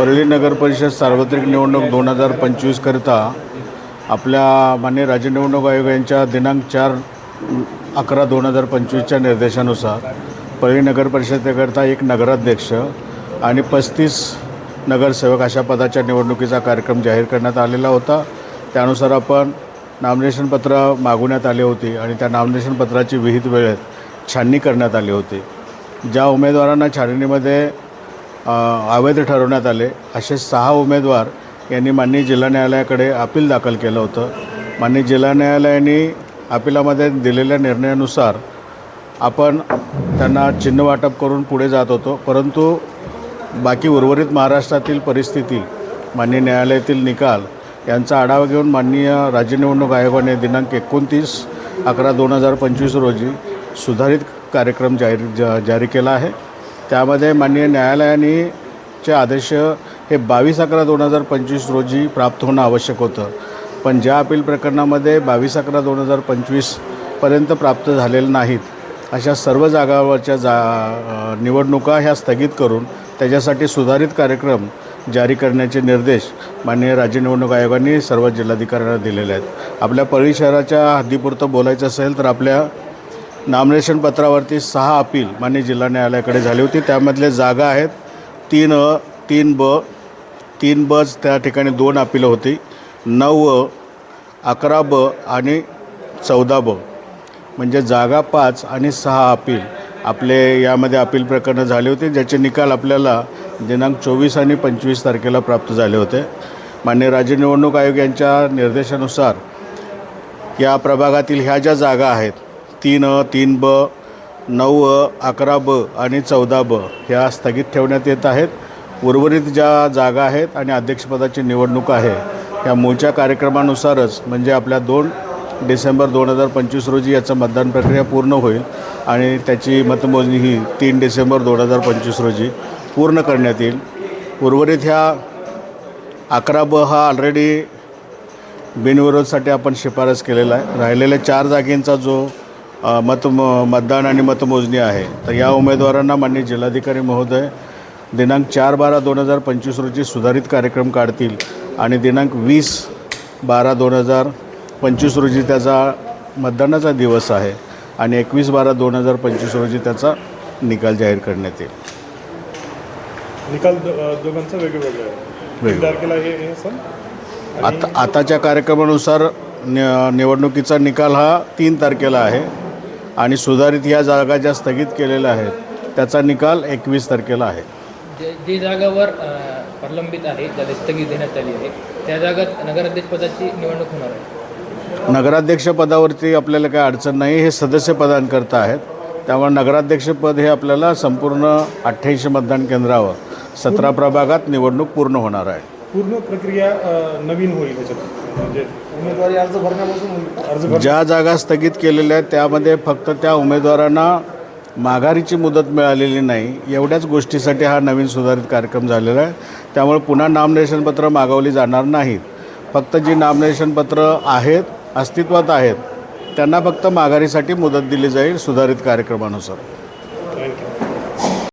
परळी नगर परिषद सार्वत्रिक निवडणूक दोन हजार पंचवीसकरिता आपल्या मान्य राज्य निवडणूक आयोग यांच्या दिनांक चार अकरा दोन हजार पंचवीसच्या निर्देशानुसार परळी नगर परिषदेकरता एक नगराध्यक्ष आणि पस्तीस नगरसेवक अशा पदाच्या निवडणुकीचा कार्यक्रम जाहीर करण्यात आलेला होता. त्यानुसार आपण नॉमिनेशन पत्र मागवण्यात आले होते आणि त्या नॉमिनेशन पत्राची विहित वेळेत छाननी करण्यात आली होती. ज्या उमेदवारांना छाननीमध्ये अवैध ठरवण्यात आले. असे सहा उमेदवार यांनी माननीय जिल्हा न्यायालयाकडे अपील दाखल केलं होतं. माननीय जिल्हा न्यायालयाने अपिलामध्ये दिलेल्या निर्णयानुसार आपण त्यांना चिन्ह वाटप करून पुढे जात होतो. परंतु बाकी उर्वरित महाराष्ट्रातील परिस्थिती माननीय न्यायालयातील निकाल यांचा आढावा घेऊन माननीय राज्य निवडणूक आयोगाने दिनांक एकोणतीस अकरा दोन हजार पंचवीस रोजी सुधारित कार्यक्रम जाहीर जारी केला आहे. त्यामध्ये माननीय न्यायालयाने चे आदेश हे बावीस अकरा दोन हजार पंचवीस रोजी प्राप्त होणं आवश्यक होतं. पण ज्या अपील प्रकरणामध्ये बावीस अकरा दोन हजार पंचवीसपर्यंत प्राप्त झालेलं नाहीत अशा सर्व जागावरच्या जा निवडणुका ह्या स्थगित करून त्याच्यासाठी सुधारित कार्यक्रम जारी करण्याचे निर्देश माननीय राज्य निवडणूक आयोगाने सर्व जिल्हाधिकाऱ्यांना दिलेले आहेत. आपल्या परळी शहराच्या हद्दीपुरतं बोलायचं असेल तर आपल्या नॉमिनेशन पत्रावरती सहा अपील मान्य जिल्हा न्यायालयाकडे झाली होती. त्यामधले जागा आहेत. तीन अ तीन ब तीन बच त्या ठिकाणी दोन अपिलं होती. नऊ अकरा ब आणि चौदा ब. म्हणजे जागा पाच आणि सहा अपील. आपले यामध्ये अपील प्रकरणं झाले होते. ज्याचे निकाल आपल्याला दिनांक चोवीस आणि पंचवीस तारखेला प्राप्त झाले होते. मान्य राज्य निवडणूक आयोग यांच्या निर्देशानुसार या प्रभागातील ह्या ज्या जागा आहेत तीन अ तीन ब नऊ अ अकरा ब आणि चौदा ब ह्या स्थगित ठेवण्यात येत आहेत. उर्वरित ज्या जागा आहेत आणि अध्यक्षपदाची निवडणूक आहे या मूळच्या कार्यक्रमानुसारच म्हणजे आपल्या दोन डिसेंबर दोन हजार पंचवीस रोजी याचं मतदान प्रक्रिया पूर्ण होईल आणि त्याची मतमोजणी ही तीन डिसेंबर दोन हजार पंचवीस रोजी पूर्ण करण्यात येईल. उर्वरित ह्या अकरा ब हा ऑलरेडी बिनविरोधसाठी आपण शिफारस केलेला आहे. राहिलेल्या चार जागेंचा जो मत मतदान आणि मतमोजणी आहे. तर या उमेदवारांना माननीय जिल्हाधिकारी महोदय दिनांक चार बारा दोन हजार पंचवीस रोजी सुधारित कार्यक्रम काढतील आणि दिनांक वीस बारा दोन हजार पंचवीस रोजी त्याचा मतदानाचा दिवस आहे आणि एकवीस बारा दोन हजार पंचवीस रोजी त्याचा निकाल जाहीर करण्यात येईल. निकाल दोघांचा वेगवेगळा आहे आता आताच्या कार्यक्रमानुसार नि निवडणुकीचा निकाल हा तीन तारखेला आहे. आणि सुधारित या जागा ज्या स्थगित केलेल्या आहेत त्याचा निकाल एकवीस तारखेला आहे. जे जे जागावर प्रलंबित आहे ज्याला स्थगित देण्यात आली आहे त्या जागात नगराध्यक्षपदाची निवडणूक होणार आहे. नगराध्यक्षपदावरती आपल्याला काही अडचण नाही हे सदस्य पदांकरता आहेत. त्यामुळे नगराध्यक्षपद हे आपल्याला संपूर्ण अठ्ठ्याऐंशी मतदान केंद्रावर सतरा प्रभागात निवडणूक पूर्ण होणार आहे. पूर्ण प्रक्रिया नवीन होईल त्याच्यात. म्हणजे उमेदवारी अर्ज भरण्यापासून होईल अर्ज भर ज्या जागा स्थगित केलेल्या आहेत त्यामध्ये फक्त त्या उमेदवारांना माघारीची मुदत मिळालेली नाही. एवढ्याच गोष्टीसाठी हा नवीन सुधारित कार्यक्रम झालेला आहे. त्यामुळे पुन्हा नामनेशन पत्र मागवली जाणार नाहीत. फक्त जी नामनेशन पत्र आहेत अस्तित्वात आहेत त्यांना फक्त माघारीसाठी मुदत दिली जाईल सुधारित कार्यक्रमानुसार.